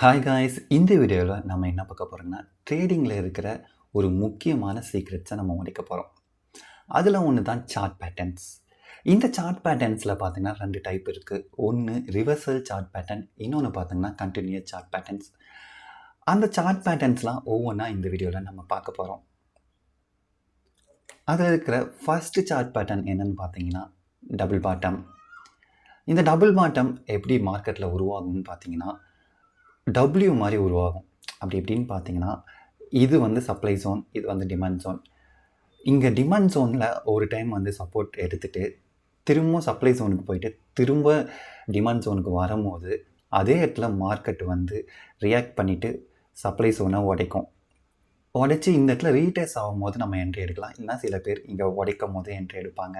Hi guys இந்த வீடியோவில் நம்ம என்ன பார்க்க போகிறோம்னா ட்ரேடிங்கில் இருக்கிற ஒரு முக்கியமான சீக்ரெட்ஸை நம்ம உடைக்க போகிறோம் அதில் ஒன்று தான் சார்ட் பேட்டர்ன்ஸ் இந்த சார்ட் பேட்டர்ன்ஸில் பார்த்தீங்கன்னா ரெண்டு டைப் இருக்குது ஒன்று ரிவர்சல் சார்ட் பேட்டர்ன் இன்னொன்று பார்த்தீங்கன்னா கண்டினியூஸ் சார்ட் பேட்டர்ன்ஸ் அந்த சார்ட் பேட்டர்ன்ஸ்லாம் ஒவ்வொன்றா இந்த வீடியோவில் நம்ம பார்க்க போகிறோம் அதில் இருக்கிற ஃபஸ்ட்டு சார்ட் பேட்டர்ன் என்னென்னு பார்த்தீங்கன்னா டபுள் பாட்டம் இந்த டபுள் பாட்டம் எப்படி மார்க்கெட்டில் உருவாகும்னு பார்த்தீங்கன்னா டபிள்யூ மாதிரி உருவாகும். அப்படி எப்படின்னு பார்த்தீங்கன்னா இது வந்து சப்ளை ஜோன் இது வந்து டிமாண்ட் ஜோன் இங்கே டிமாண்ட் ஜோனில் ஒரு டைம் வந்து சப்போர்ட் எடுத்துகிட்டு திரும்ப சப்ளை ஜோனுக்கு போயிட்டு திரும்ப டிமாண்ட் ஜோனுக்கு வரும்போது அதே இடத்துல மார்க்கெட் வந்து ரியாக்ட் பண்ணிவிட்டு சப்ளை ஜோனை உடைக்கும். உடைச்சி இந்த இடத்துல ரீடேஸ் ஆகும்போது நம்ம என்ட்ரி எடுக்கலாம். இல்லைனா சில பேர் இங்கே உடைக்கும் போது என்ட்ரி எடுப்பாங்க.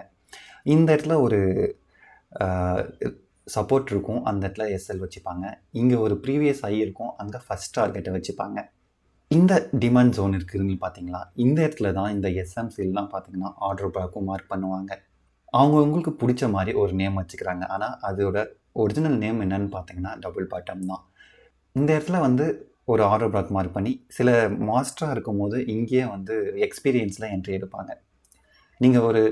இந்த இடத்துல ஒரு சப்போர்ட் இருக்கும். அந்த இடத்துல எஸ்எல் வச்சுப்பாங்க. இங்கே ஒரு ப்ரீவியஸ் ஐ இருக்கும். அங்கே ஃபஸ்ட் டார்கெட்டை வச்சுப்பாங்க. இந்த டிமாண்ட் ஜோன் இருக்குதுன்னு பார்த்தீங்களா இந்த இடத்துல தான் இந்த எஸ்எம்சிலாம் பார்த்தீங்கன்னா ஆர்டர் பிளாக்கும் மார்க் பண்ணுவாங்க. அவங்கவுங்களுக்கு பிடிச்ச மாதிரி ஒரு நேம் வச்சுக்கிறாங்க. ஆனால் அதோட ஒரிஜினல் நேம் என்னன்னு பார்த்தீங்கன்னா டபுள் பாட்டம் தான். இந்த இடத்துல வந்து ஒரு ஆர்டர் பிளாக் மார்க் பண்ணி சில மாஸ்டராக இருக்கும்போது இங்கேயே வந்து எக்ஸ்பீரியன்ஸில் என்ட்ரி எடுப்பாங்க. நீங்கள் ஒரு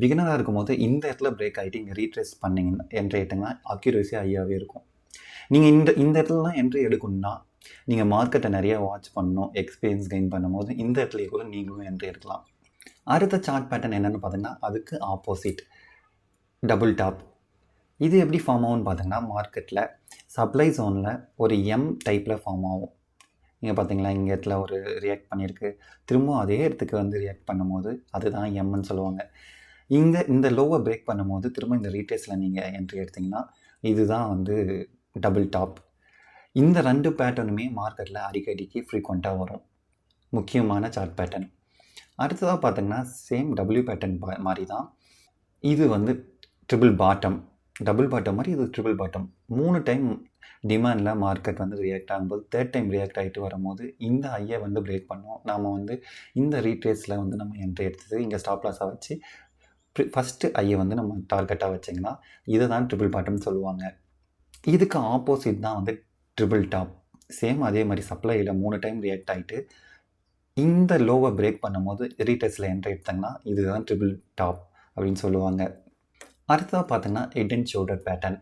பிகினராக இருக்கும்போது இந்த இடத்துல பிரேக் ஆகிட்டு இங்கே ரீட்ரேஸ் பண்ணிங்கன்னா என்ட்ரி ஆகிட்டிங்கன்னா அக்யூரேசி ஹையாகவே இருக்கும். நீங்கள் இந்த இந்த இடத்துலலாம் என்ட்ரி எடுக்கணும்னா நீங்கள் மார்க்கெட்டை நிறைய வாட்ச் பண்ணணும் எக்ஸ்பீரியன்ஸ் கெயின் பண்ணும்போது இந்த இடத்துலையே கூட நீங்களும் என்ட்ரி எடுக்கலாம். அடுத்த சார்ட் பேட்டர்ன் என்னென்னு பார்த்தீங்கன்னா அதுக்கு ஆப்போசிட் டபுள் டாப் இது எப்படி ஃபார்ம் ஆகும்னு பார்த்தீங்கன்னா மார்க்கெட்டில் சப்ளை ஜோனில் ஒரு எம் டைப்பில் ஃபார்ம் ஆகும். இங்கே பார்த்தீங்களா இங்கே இடத்துல ஒரு ரியாக்ட் பண்ணியிருக்கு. திரும்பவும் அதே இடத்துக்கு வந்து ரியாக்ட் பண்ணும்போது அதுதான் எம்னு சொல்லுவாங்க. இங்கே இந்த லோவை பிரேக் பண்ணும்போது திரும்ப இந்த ரீட்டேஸில் நீங்கள் என்ட்ரி எடுத்திங்கன்னா இதுதான் வந்து டபுள் டாப் இந்த ரெண்டு பேட்டர்னுமே மார்க்கெட்டில் அடிக்கடிக்கு ஃப்ரீக்வெண்ட்டாக வரும். முக்கியமான சார்ட் பேட்டர்ன் அடுத்ததாக பார்த்தீங்கன்னா சேம் டபுள்யூ பேட்டர்ன் மாதிரி தான் இது வந்து ட்ரிபிள் பாட்டம் டபுள் பாட்டம் மாதிரி இது ட்ரிபிள் பாட்டம் மூணு டைம் டிமாண்டில் மார்க்கெட் வந்து ரியாக்ட் ஆகும்போது தேர்ட் டைம் ரியாக்ட் ஆகிட்டு வரும்போது இந்த ஐயை வந்து பிரேக் பண்ணோம் நாம் வந்து இந்த ரீட்ரேஸில் வந்து நம்ம என்ட்ரி எடுத்தது இங்கே ஸ்டாப் லாஸாக வச்சு ஃபஸ்ட்டு ஐயை வந்து நம்ம டார்கெட்டாக வச்சிங்கன்னா இதை தான் ட்ரிபிள் பாட்டம்னு சொல்லுவாங்க. இதுக்கு ஆப்போசிட் தான் வந்து ட்ரிபிள் டாப் சேம் அதே மாதிரி சப்ளையில் மூணு டைம் ரியாக்ட் ஆகிட்டு இந்த லோவை பிரேக் பண்ணும்போது ரீட்டர்ஸில் என்ட்ரி எடுத்தாங்கன்னா இதுதான் ட்ரிபிள் டாப் அப்படின்னு சொல்லுவாங்க. அடுத்ததாக பார்த்தீங்கன்னா ஹெட் அண்ட் ஷோல்டர் பேட்டர்ன்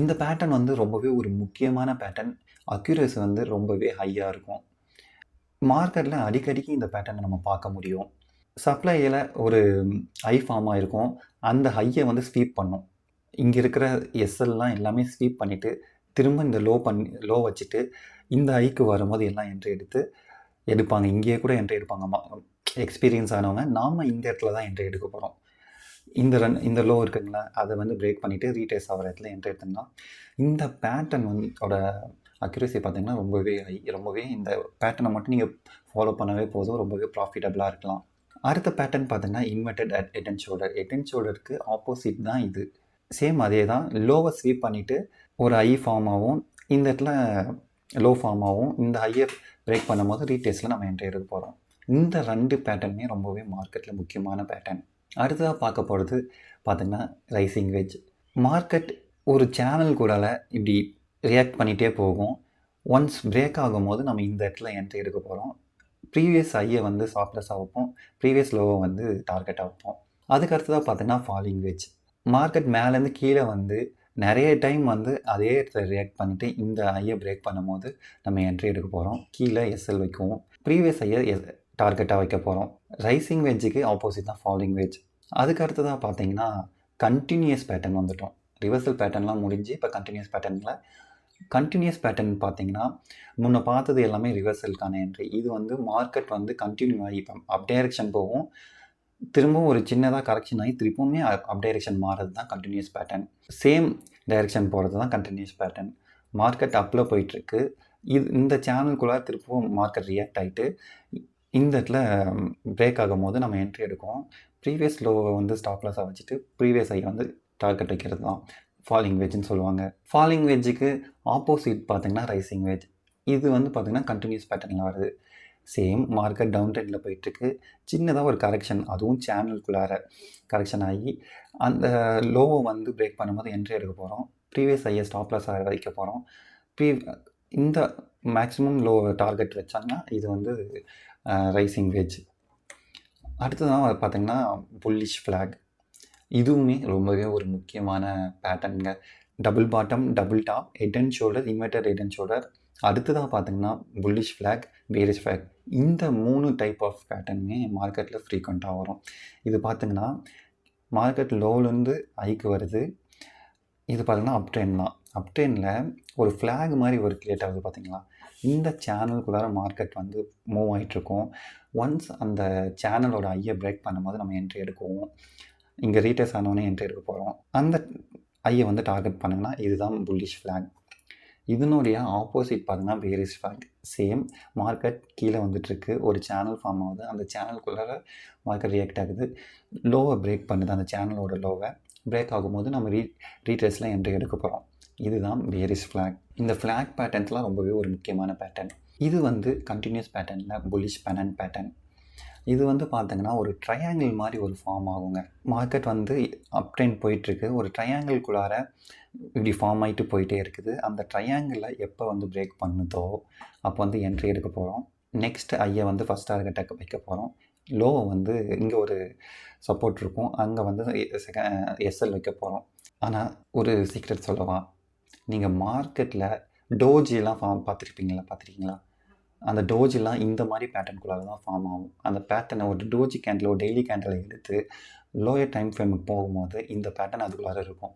இந்த பேட்டர்ன் வந்து ரொம்பவே ஒரு முக்கியமான பேட்டர்ன் அக்யூரஸி வந்து ரொம்பவே ஹையாக இருக்கும். மார்க்கெட்டில் அடிக்கடிக்கு இந்த பேட்டர்னை நம்ம பார்க்க முடியும். சப்ளையில் ஒரு ஹை ஃபார்மாக இருக்கும். அந்த ஹையை வந்து ஸ்வீப் பண்ணும். இங்கே இருக்கிற எஸ்எல்லாம் எல்லாமே ஸ்வீப் பண்ணிவிட்டு திரும்ப இந்த லோ பண்ணி லோ வச்சுட்டு இந்த ஹைக்கு வரும்போது எல்லாம் என்ட்ரி எடுத்து எடுப்பாங்க. இங்கேயே கூட என்ட்ரி எடுப்பாங்க. எக்ஸ்பீரியன்ஸ் ஆனவங்க. நாம் இந்த இடத்துல தான் என்ட்ரி எடுக்க போகிறோம் இந்த ரன் இந்த லோ இருக்குங்களா? அதை வந்து பிரேக் பண்ணிவிட்டு ரீடேஸ் ஆகிற இடத்துல என்ட்ரி எடுத்தோம்னா இந்த பேட்டர்ன் வந்து அதோட அக்யூரேசி பார்த்திங்கன்னா ரொம்பவே ஹை ரொம்பவே இந்த பேட்டர்னை மட்டும் நீங்கள் ஃபாலோ பண்ணவே போதும். ரொம்பவே ப்ராஃபிட்டபுளாக இருக்கலாம். அடுத்த பேட்டர்ன் பார்த்தீங்கன்னா inverted at head and shoulder head and ஷோல்டருக்கு opposite தான் இது. சேம் அதே தான். லோவை ஸ்வீப் பண்ணிவிட்டு ஒரு ஐ ஃபார்மாகவும் இந்த இடத்துல லோ ஃபார்மாகவும் இந்த ஹையர் பிரேக் பண்ணும்போது ரீட்டேஸில் நம்ம என்ட்ரி எடுக்க போகிறோம் இந்த ரெண்டு பேட்டர்னுமே ரொம்பவே மார்க்கெட்டில் முக்கியமான பேட்டர்ன் அடுத்ததாக பார்க்க போகிறது பார்த்திங்கன்னா ரைசிங் வெஜ் மார்க்கெட் ஒரு சேனல் கூடால இப்படி ரியாக்ட் பண்ணிகிட்டே போகும். ஒன்ஸ் பிரேக் ஆகும்போது நம்ம இந்த இடத்துல என்ட்ரி எடுக்க போகிறோம் ப்ரீவியஸ் ஐயை வந்து சாஃப்ட்லெஸ்ஸாக வைப்போம். ப்ரீவியஸ் லோவை வந்து டார்கெட்டாக வைப்போம். அதுக்கு அடுத்ததாக பார்த்தீங்கன்னா ஃபாலிங் வெஜ் மார்க்கெட் மேலேருந்து கீழே வந்து நிறைய டைம் வந்து அதே இடத்துல ரியாக்ட் பண்ணிவிட்டு இந்த ஐயை பிரேக் பண்ணும்போது நம்ம என்ட்ரி எடுக்க போகிறோம் கீழே எஸ்எல் வைக்குவோம். ப்ரீவியஸ் ஐயை எஸ் டார்கெட்டாக வைக்க போகிறோம் ரைசிங் வெஜ்ஜுக்கு ஆப்போசிட் தான் ஃபாலிங் வெஜ் அதுக்கு அடுத்ததாக பார்த்தீங்கன்னா கண்டினியூஸ் பேட்டர்ன் வந்துட்டோம். ரிவர்சல் பேட்டர்ன்லாம் முடிஞ்சு இப்போ கண்டினியூஸ் பேட்டர்னில் கண்டினியூஸ் பேட்டர்ன் பார்த்தீங்கன்னா முன்ன பார்த்தது எல்லாமே ரிவர்சலுக்கான என்ட்ரி இது வந்து மார்க்கெட் வந்து கண்டினியூ ஆகி இப்போ அப் டைரக்ஷன் போகும். திரும்பவும் ஒரு சின்னதாக கரெக்ஷன் ஆகி திரும்பவுமே அப் டைரக்ஷன் மாறுறது தான் கண்டினியூஸ் பேட்டர்ன் சேம் டைரக்ஷன் போகிறது தான் கண்டினியூஸ் பேட்டர்ன் மார்க்கெட் அப்பில் போயிட்டுருக்கு இது இந்த சேனலுக்குள்ளே திருப்பவும் மார்க்கெட் ரியாக்ட் ஆகிட்டு இந்த இடத்துல பிரேக் ஆகும் போது நம்ம என்ட்ரி எடுக்கும். ப்ரீவியஸ் லோவை வந்து ஸ்டாப்லாஸாக வச்சுட்டு ப்ரீவியஸ் ஐ வந்து டார்கெட் வைக்கிறது தான். ஃபாலிங் வெஜ்னு சொல்லுவாங்க. ஃபாலிங் வெஜ்ஜுக்கு ஆப்போசிட் பார்த்திங்கன்னா ரைசிங் வெஜ் இது வந்து பார்த்திங்கன்னா கண்டினியூஸ் பேட்டர்னில் வருது. சேம் மார்க்கெட் டவுன் ட்ரெண்டில் போயிட்டுருக்கு. சின்னதாக ஒரு கரெக்ஷன் அதுவும் சேனலுக்குள்ளார கரெக்ஷன் ஆகி அந்த லோவை வந்து பிரேக் பண்ணும்போது என்ட்ரி எடுக்க போகிறோம் ப்ரீவியஸ் ஐயை ஸ்டாப்லாஸாக வைக்க போகிறோம் ப்ரீ இந்த மேக்ஸிமம் லோ டார்கெட் வச்சாங்கன்னா இது வந்து ரைசிங் வேஜ் அடுத்ததாக பார்த்தீங்கன்னா புல்லிஷ் ஃப்ளாக் இதுவுமே ரொம்பவே ஒரு முக்கியமான பேட்டர்னுங்க double bottom double top head and shoulder inverter head and shoulder அடுத்ததாக பார்த்தீங்கன்னா புல்லிஷ் ஃப்ளாக் பேரிஷ் ஃப்ளாக் இந்த மூணு டைப் ஆஃப் பேட்டர்னுமே மார்க்கெட்டில் ஃப்ரீக்வெண்ட்டாக வரும். இது பார்த்தீங்கன்னா மார்க்கெட் லோலேருந்து ஹைக்கு வருது. இது பார்த்தீங்கன்னா அப் தான். அப் ஒரு ஃப்ளாக் மாதிரி ஒரு கிரியேட் ஆகுது பார்த்தீங்களா இந்த சேனலுக்குள்ளார மார்க்கெட் வந்து மூவ் ஆகிட்ருக்கும் ஒன்ஸ் அந்த சேனலோட ஐயை பிரேக் பண்ணும்போது நம்ம என்ட்ரி எடுக்குவோம். இங்கே ரீட்டர்ஸ் ஆனவொடனே என்ட்ரி எடுக்க போகிறோம் அந்த ஐயை வந்து டார்கெட் பண்ணுங்கன்னா இதுதான் புல்லிஷ் ஃப்ளாக் இதனுடைய ஆப்போசிட் பார்த்தீங்கன்னா வேரிஸ் ஃபேக்ட் சேம் மார்க்கெட் கீழே வந்துட்டுருக்கு. ஒரு சேனல் ஃபார்ம் ஆகுது. அந்த சேனலுக்குள்ளார மார்க்கெட் ரியாக்ட் ஆகுது. லோவை பிரேக் பண்ணுது. அந்த சேனலோட லோவை பிரேக் ஆகும்போது நம்ம ரீ ரீட்டர்ஸில் என்ட்ரி எடுக்க போகிறோம் இதுதான் வேரிஸ் ஃப்ளாக் இந்த ஃப்ளாக் பேட்டர்ன்ஸ்லாம் ரொம்பவே ஒரு முக்கியமான பேட்டர்ன் இது வந்து கண்டினியூஸ் பேட்டர்னில் புல்லிஷ் பேனன் பேட்டர்ன் இது வந்து பார்த்தீங்கன்னா ஒரு ட்ரையாங்கிள் மாதிரி ஒரு ஃபார்ம் ஆகுங்க. மார்க்கெட் வந்து அப் ட்ரெண்ட் போயிட்டுருக்கு. ஒரு ட்ரையாங்கிள்குள்ளார இப்படி ஃபார்ம் ஆகிட்டு போயிட்டே இருக்குது. அந்த ட்ரையாங்கிளில் எப்போ வந்து பிரேக் பண்ணுதோ அப்போ வந்து என்ட்ரி எடுக்க போகிறோம் நெக்ஸ்ட் ஐயை வந்து ஃபஸ்ட் டார்கெட்டை வைக்க போகிறோம் லோவை வந்து இங்கே ஒரு சப்போர்ட் இருக்கும். அங்கே வந்து எஸ்எல் வைக்க போகிறோம் ஆனால் ஒரு சீக்ரெட் சொல்லவா? நீங்கள் மார்க்கெட்டில் டோஜிலாம் ஃபார்ம் பார்த்துருப்பீங்களா பார்த்துருக்கீங்களா? அந்த டோஜிலாம் இந்த மாதிரி பேட்டர்னுக்குள்ளார தான் ஃபார்ம் ஆகும். அந்த பேட்டர்னை ஒரு டோஜி கேண்டில் ஒரு டெய்லி கேண்டில் எடுத்து லோயர் டைம் ஃப்ரேமுக்கு போகும்போது இந்த பேட்டர்ன் அதுக்குள்ளார இருக்கும்.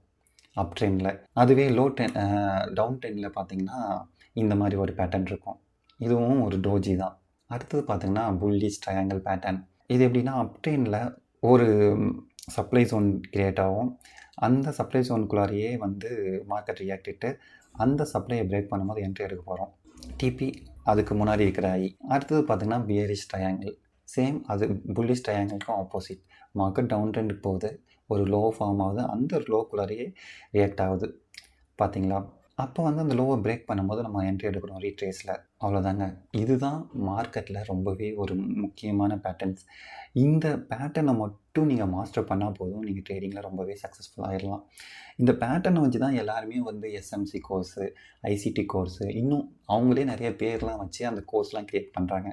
அப் ட்ரெண்டில் அதுவே லோ டென் டவுன் ட்ரெண்டில் பார்த்தீங்கன்னா இந்த மாதிரி ஒரு பேட்டர்ன் இருக்கும். இதுவும் ஒரு டோஜி தான். அடுத்தது பார்த்திங்கன்னா புல்லிஸ் ட்ரையாங்கிள் பேட்டர்ன் இது எப்படின்னா அப் ட்ரெயினில் ஒரு சப்ளை ஜோன் கிரியேட் ஆகும். அந்த சப்ளை ஜோனுக்குள்ளாரையே வந்து மார்க்கெட் ரியாக்டிட்டு அந்த சப்ளையை பிரேக் பண்ணும்போது என்ட்ரி எடுக்க போகிறோம் டிபி அதுக்கு முன்னாடி இருக்கிற ஐ அடுத்தது பார்த்திங்கன்னா பியரிஷ் ட்ரையாங்கிள் சேம் அது புல்லிஷ் ட்ரையாங்கிள்க்கும் ஆப்போசிட் மார்க்கெட் டவுன் ட்ரெண்டுக்கு போகுது. ஒரு லோ ஃபார்ம் ஆகுது. அந்த லோக்குள்ளாரையே ரியாக்ட் ஆகுது. பார்த்தீங்களா அப்போ வந்து அந்த லோவை பிரேக் பண்ணும்போது நம்ம என்ட்ரி எடுக்கணும். ரீட்ரேஸில் அவ்வளோதாங்க இதுதான் மார்க்கெட்டில் ரொம்பவே ஒரு முக்கியமான பேட்டர்ன்ஸ் இந்த பேட்டர்னை மட்டும் நீங்கள் மாஸ்டர் பண்ணால் போதும். நீங்கள் ட்ரேடிங்கில் ரொம்பவே சக்ஸஸ்ஃபுல் ஆகிடலாம் இந்த பேட்டர்னை வச்சு தான் எல்லாருமே வந்து எஸ்எம்சி கோர்ஸு ஐசிடி கோர்ஸு இன்னும் அவங்களே நிறைய பேர்லாம் வச்சு அந்த கோர்ஸ்லாம் க்ரியேட் பண்ணுறாங்க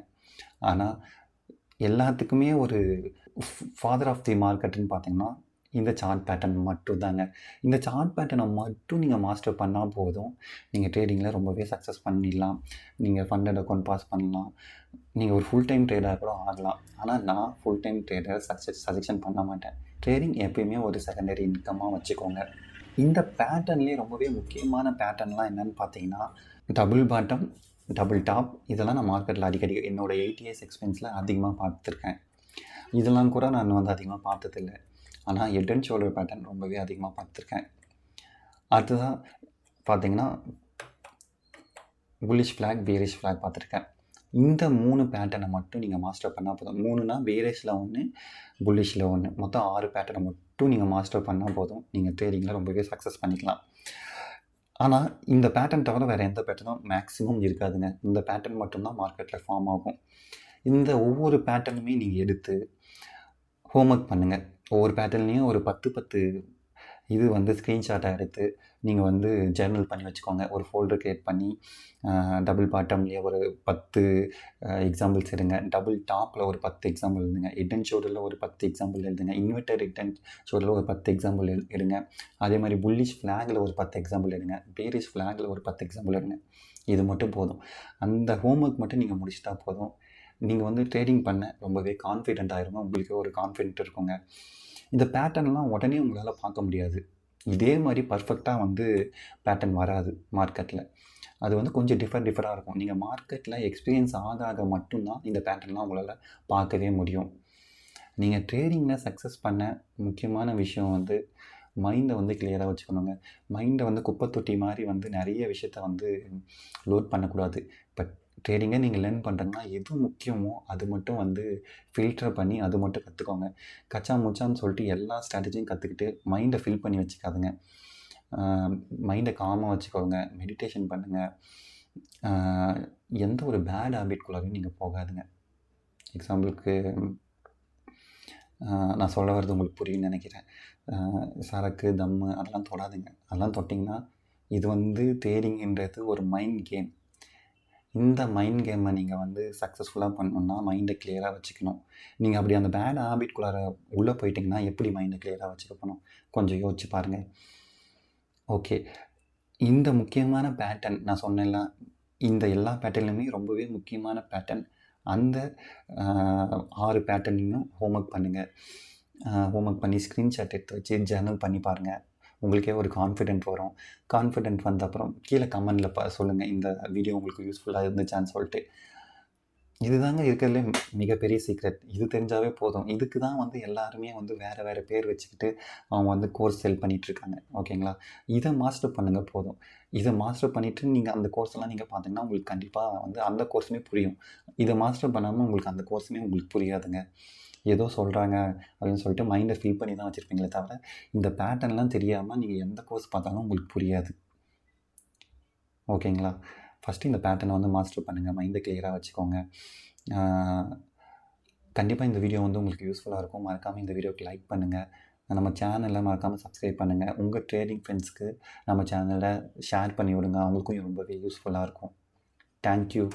ஆனால் எல்லாத்துக்குமே ஒரு ஃபாதர் ஆஃப் தி மார்க்கெட்டுன்னு பார்த்தீங்கன்னா இந்த சார்ட் பேட்டர்ன் மட்டும் தாங்க இந்த சார்ட் பேட்டர்னை மட்டும் நீங்கள் மாஸ்டர் பண்ணால் போதும். நீங்கள் ட்ரேடிங்கில் ரொம்பவே சக்ஸஸ் பண்ணிடலாம். நீங்கள் ஃபண்டட் அக்கௌண்ட் பாஸ் பண்ணலாம். நீங்கள் ஒரு ஃபுல் டைம் ட்ரேடர் கூட ஆகலாம். ஆனால் நான் full time trader success suggestion பண்ண மாட்டேன். ட்ரேடிங் எப்பயுமே ஒரு செகண்டரி இன்கமாக வச்சுக்கோங்க. இந்த பேட்டர்ன்லேயே ரொம்பவே முக்கியமான பேட்டர்ன்லாம் என்னென்னு பார்த்தீங்கன்னா டபுள் பாட்டம் டபுள் டாப் இதெல்லாம் நான் மார்க்கெட்டில் அடிக்கடி என்னோடய எயிட் இயர்ஸ் எக்ஸ்பீரியன்ஸில் அதிகமாக பார்த்துருக்கேன். இதெல்லாம் கூட நான் வந்து அதிகமாக பார்த்ததில்லை. ஆனால் ஹெட் அண்ட் ஷோல்டர் பேட்டர்ன் ரொம்பவே அதிகமாக பார்த்துருக்கேன். அடுத்ததாக பார்த்தீங்கன்னா புல்லிஷ் ஃப்ளாக் வேரிஷ் ஃப்ளாக் பார்த்துருக்கேன். இந்த மூணு பேட்டர்னை மட்டும் நீங்கள் மாஸ்டர் பண்ணால் போதும். மூணுனா வேரேஷில் ஒன்று புல்லிஷில் ஒன்று மொத்தம் ஆறு பேட்டர்னை மட்டும் நீங்கள் மாஸ்டர் பண்ணால் போதும். நீங்கள் ட்ரேடிங்கில் ரொம்பவே சக்ஸஸ் பண்ணிக்கலாம். ஆனால் இந்த பேட்டர்ன் தவிர வேறு எந்த பேட்டர்னும் மேக்ஸிமம் இருக்காதுங்க. இந்த பேட்டர்ன் மட்டும்தான் மார்க்கெட்டில் ஃபார்ம் ஆகும். இந்த ஒவ்வொரு பேட்டர்னுமே நீங்கள் எடுத்து ஹோம்ஒர்க் பண்ணுங்கள் ஒவ்வொரு பேட்டர்ன்லேயும் ஒரு பத்து பத்து இது வந்து ஸ்க்ரீன்ஷாட்டாக எடுத்து நீங்கள் வந்து ஜேர்னல் பண்ணி வச்சுக்கோங்க. ஒரு ஃபோல்டர் க்ரியேட் பண்ணி டபுள் பாட்டம்லேயே ஒரு பத்து எக்ஸாம்பிள்ஸ் எடுங்க. டபுள் டாப்பில் ஒரு பத்து எக்ஸாம்பிள் எழுதுங்க. ஹெட் அண்ட் ஷோல்டரில் ஒரு பத்து எக்ஸாம்பிள் எழுதுங்க. இன்வெர்டர் ஹெட் அண்ட் ஷோல்டரில் ஒரு பத்து எக்ஸாம்பிள் எடு எடுங்க. அதே மாதிரி புல்லிஷ் ஃப்ளாகில் ஒரு பத்து எக்ஸாம்பிள் எடுங்க. பேரிஷ் ஃப்ளாகில் ஒரு பத்து எக்ஸாம்பிள் எடுங்க. இது மட்டும் போதும். அந்த ஹோம் ஒர்க் மட்டும் நீங்கள் முடிச்சுட்டா போதும். நீங்கள் வந்து ட்ரேடிங் பண்ண ரொம்பவே கான்ஃபிடென்ட் ஆயிருங்க. உங்களுக்கு ஒரு கான்ஃபிடென்ட் இருக்குங்க. இந்த பேட்டர்ன்லாம் உடனே உங்களால் பார்க்க முடியாது. இதே மாதிரி பர்ஃபெக்டாக வந்து பேட்டர்ன் வராது மார்க்கெட்டில் அது வந்து கொஞ்சம் டிஃபர் டிஃபராக இருக்கும். நீங்கள் மார்க்கெட்டில் எக்ஸ்பீரியன்ஸ் ஆக ஆக மட்டும்தான் இந்த பேட்டர்ன்லாம் உங்களால் பார்க்கவே முடியும். நீங்கள் ட்ரேடிங்கில் சக்ஸஸ் பண்ண முக்கியமான விஷயம் வந்து மைண்டை வந்து கிளியராக வச்சுக்கணுங்க. மைண்டை வந்து குப்பை தொட்டி மாதிரி வந்து நிறைய விஷயத்த வந்து லோட் பண்ணக்கூடாது. பட் ட்ரேடிங்கை நீங்கள் லேர்ன் பண்ணுறீங்கன்னா எது முக்கியமோ அது மட்டும் வந்து ஃபில்டர் பண்ணி அது மட்டும் கற்றுக்கோங்க கச்சா முச்சான்னு சொல்லிட்டு எல்லா ஸ்ட்ராட்டஜியும் கற்றுக்கிட்டு மைண்டை ஃபில் பண்ணி வச்சுக்காதுங்க. மைண்டை காமாக வச்சுக்கோங்க. மெடிடேஷன் பண்ணுங்கள் எந்த ஒரு பேட் ஹேபிட்குள்ளாரையும் நீங்கள் போகாதுங்க. எக்ஸாம்பிளுக்கு நான் சொல்ல வர்றது உங்களுக்கு புரியும்னு நினைக்கிறேன். சரக்கு தம்மு அதெல்லாம் தொடாதுங்க. அதெல்லாம் தொட்டிங்கன்னா இது வந்து ட்ரேடிங்ன்றது ஒரு மைண்ட் கேம் இந்த மைண்ட் கேமை நீங்கள் வந்து சக்ஸஸ்ஃபுல்லாக பண்ணணுன்னா மைண்டை கிளியராக வச்சுக்கணும். நீங்கள் அப்படி அந்த பேட் ஹேபிட்குள்ளார உள்ளே போயிட்டிங்கன்னா எப்படி மைண்டை கிளியராக வச்சுக்க போகணும் கொஞ்சம் யோசிச்சு பாருங்கள் ஓகே இந்த முக்கியமான பேட்டர்ன் நான் சொன்னேன்ல இந்த எல்லா பேட்டர்ன்லையுமே ரொம்பவே முக்கியமான பேட்டர்ன் அந்த ஆறு பேட்டர்னையும் ஹோம்ஒர்க் பண்ணுங்கள் ஹோம்ஒர்க் பண்ணி ஸ்க்ரீன்ஷாட் எடுத்து வச்சு ஜேர்னல் பண்ணி பாருங்கள் உங்களுக்கே ஒரு கான்ஃபிடென்ட் வரும். கான்ஃபிடென்ட் வந்த அப்புறம் கீழே கமெண்டில் ப சொல்லுங்கள் இந்த வீடியோ உங்களுக்கு யூஸ்ஃபுல்லாக இருந்துச்சான்னு சொல்லிட்டு. இதுதாங்க இருக்கிறதுலே மிகப்பெரிய சீக்ரெட் இது தெரிஞ்சாவே போதும். இதுக்கு தான் வந்து எல்லாருமே வந்து வேறு வேறு பேர் வச்சுக்கிட்டு அவங்க வந்து கோர்ஸ் செல் பண்ணிகிட்ருக்காங்க ஓகேங்களா இதை மாஸ்டர் பண்ணுங்கள் போதும். இதை மாஸ்டர் பண்ணிவிட்டு நீங்கள் அந்த கோர்ஸ்லாம் நீங்கள் பார்த்தீங்கன்னா உங்களுக்கு கண்டிப்பாக வந்து அந்த கோர்ஸுமே புரியும். இதை மாஸ்டர் பண்ணாமல் உங்களுக்கு அந்த கோர்ஸுமே உங்களுக்கு புரியாதுங்க. ஏதோ சொல்கிறாங்க அப்படின்னு சொல்லிட்டு மைண்டை ஃபில் பண்ணி தான் வச்சுருப்பீங்களே தவிர இந்த பேட்டர்ன்லாம் தெரியாமல் நீங்கள் எந்த கோர்ஸ் பார்த்தாலும் உங்களுக்கு புரியாது. ஓகேங்களா? ஃபஸ்ட்டு இந்த பேட்டர்னை வந்து மாஸ்டர் பண்ணுங்கள் மைண்டை கிளியராக வச்சுக்கோங்க. கண்டிப்பாக இந்த வீடியோ வந்து உங்களுக்கு யூஸ்ஃபுல்லாக இருக்கும். மறக்காமல் இந்த வீடியோக்கு லைக் பண்ணுங்கள் நம்ம சேனலை மறக்காமல் சப்ஸ்கிரைப் பண்ணுங்கள் உங்கள் ட்ரேடிங் ஃப்ரெண்ட்ஸ்க்கு நம்ம சேனலை ஷேர் பண்ணி விடுங்க. அவங்களுக்கும் ரொம்பவே யூஸ்ஃபுல்லாக இருக்கும். தேங்க்யூ